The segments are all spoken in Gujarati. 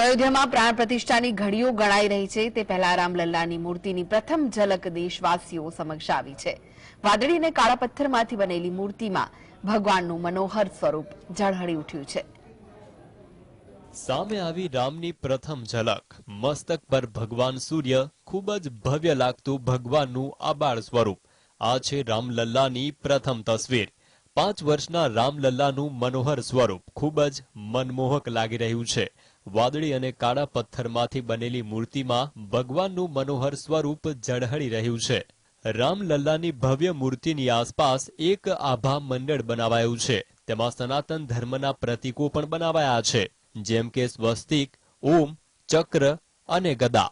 અયોધ્યામાં પ્રાણ પ્રતિષ્ઠાની ઘડીઓ ગણાઈ રહી છે. તે પહેલા રામલલ્લાની મૂર્તિની પ્રથમ ઝલક દેશવાસીઓ સમક્ષ આવી છે. વાદળી અને કાળા પથ્થરમાંથી બનેલી મૂર્તિમાં ભગવાનનું મનોહર સ્વરૂપ ઝળહળી ઉઠ્યું છે. સામે આવી રામની પ્રથમ ઝલક. મસ્તક પર ભગવાન સૂર્ય, ખૂબ જ ભવ્ય લાગતું ભગવાનનું આબાળ સ્વરૂપ. આ છે રામલલ્લાની પ્રથમ તસવીર. પાંચ વર્ષના રામલલ્લાનું મનોહર સ્વરૂપ ખૂબ જ મનમોહક લાગી રહ્યું છે. વાદળી અને કાળા પથ્થરમાંથી બનેલી મૂર્તિમાં ભગવાનનું મનોહર સ્વરૂપ ઝળહળી રહ્યું છે. રામલલ્લાની ભવ્ય મૂર્તિની આસપાસ એક આભા મંડળ બનાવાયું છે. તેમાં સનાતન ધર્મના પ્રતીકો પણ બનાવાયા છે, જેમ કે સ્વસ્તિક, ઓમ, ચક્ર અને ગદા.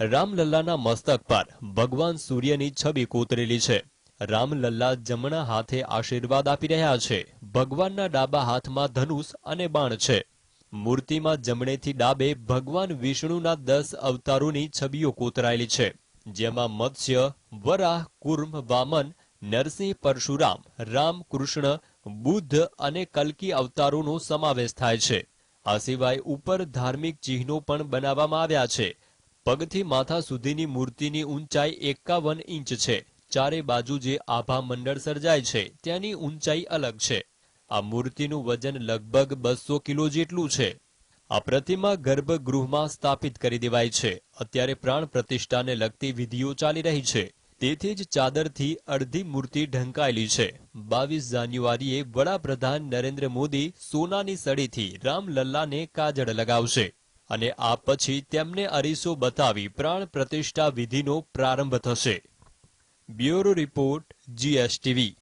રામલલ્લાના મસ્તક પર ભગવાન સૂર્યની છબી કોતરેલી છે. રામલલ્લા જમણા હાથે આશીર્વાદ આપી રહ્યા છે. ભગવાનના ડાબા હાથમાં ધનુષ અને બાણ છે. મૂર્તિમાં જમણેથી ડાબે ભગવાન વિષ્ણુના દસ અવતારોની છબીઓ કોતરાયેલી છે, જેમાં મત્સ્ય, વરાહ, કુર્મ, વામન, નરસિંહ, પરશુરામ રામ કૃષ્ણ બુદ્ધ અને કલ્કી અવતારોનો સમાવેશ થાય છે. આ સિવાય ઉપર ધાર્મિક ચિહ્નો પણ બનાવવામાં આવ્યા છે. પગથી માથા સુધીની મૂર્તિની ઊંચાઈ એકાવન ઇંચ છે. ચારે બાજુ જે આભા મંડળ સર્જાય છે, ત્યાંની ઊંચાઈ અલગ છે. આ મૂર્તિનું વજન લગભગ બસો કિલો જેટલું છે. આ પ્રતિમા ગર્ભગૃહમાં સ્થાપિત કરી દેવાય છે. અત્યારે પ્રાણ પ્રતિષ્ઠાને લગતી વિધિઓ ચાલી રહી છે. તેથી જ ચાદરથી અડધી મૂર્તિ ઢંકાયેલી છે. બાવીસ જાન્યુઆરીએ વડાપ્રધાન નરેન્દ્ર મોદી સોનાની સળીથી રામલલ્લાને કાજળ લગાવશે અને આ પછી તેમને અરીસો બતાવી પ્રાણ પ્રતિષ્ઠા વિધિનો પ્રારંભ થશે. Bureau report, GSTV.